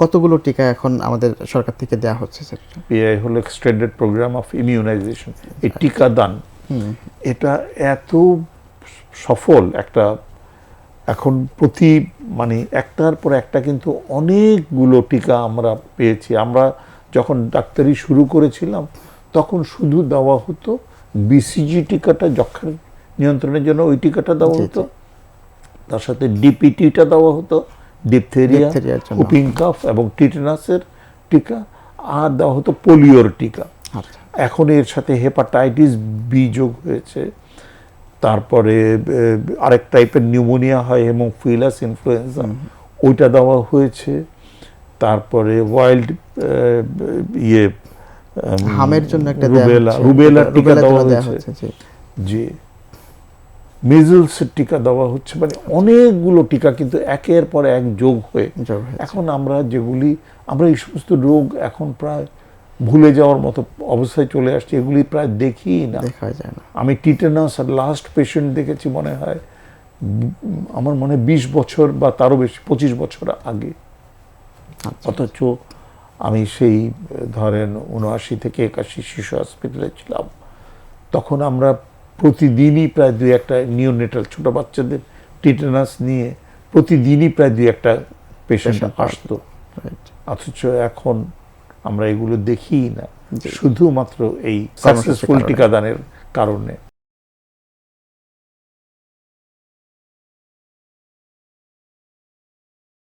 কতগুলো টিকা এখন আমাদের সরকার থেকে দেওয়া হচ্ছে স্যার? পিআই হলো এক্সটেন্ডেড প্রোগ্রাম অফ ইমিউনাইজেশন এই টিকাদান এটা এত সফল একটা এখন প্রতি মানে একটার পর একটা কিন্তু অনেকগুলো টিকা আমরা পেয়েছি। আমরা যখন ডাক্তারি শুরু করেছিলাম তখন শুধু দেওয়া হতো বিসিজি টিকাটা যক্ষার নিয়ন্ত্রণের জন্য ওই টিকাটা দেওয়া হতো। তার সাথে ডিপিটিটা দেওয়া হতো। ডিপথেরিয়া হুপিং কাফ এবং টিটেনাসের টিকা আর দেওয়া হতো পোলিওর টিকা। আচ্ছা। এখন এর সাথে হেপাটাইটিস বি যোগ হয়েছে। তারপরে আরেক টাইপের নিউমোনিয়া হয় হেমোফিলাস ইনফ্লুয়েঞ্জা ওইটা দেওয়া হয়েছে। তারপরে ওয়াইল্ড ইয়ে হামের জন্য একটা দেওয়া রুবেলা টিকা দেওয়া হয়েছে। জি। যে মিজলসের টিকা দেওয়া হচ্ছে মানে অনেকগুলো টিকা কিন্তু একের পর এক যোগ হয়ে এখন আমরা যেগুলি আমরা এই সমস্ত রোগ এখন প্রায় ভুলে যাওয়ার মতো অবস্থায় চলে আসছে এগুলি প্রায় দেখি না। দেখা যায় না। আমি টিটেনাস আর লাস্ট পেশেন্ট দেখেছি মনে হয় আমার মনে হয় বিশ বছর বা তারও বেশি পঁচিশ বছর আগে। আচ্ছা। অথচ আমি সেই ধরেন উনআশি থেকে একাশি শিশু হসপিটালে ছিলাম। তখন আমরা প্রতিদিনই প্রায় দুই একটা নিউনেটাল ছোট বাচ্চাদের টিটানাস নিয়ে প্রতিদিনই প্রায় দুই একটা পেশেন্ট আসতো। অথচ এখন আমরা এগুলো দেখি না। শুধুমাত্র এই সাকসেসফুল। টিকাদানের কারণে।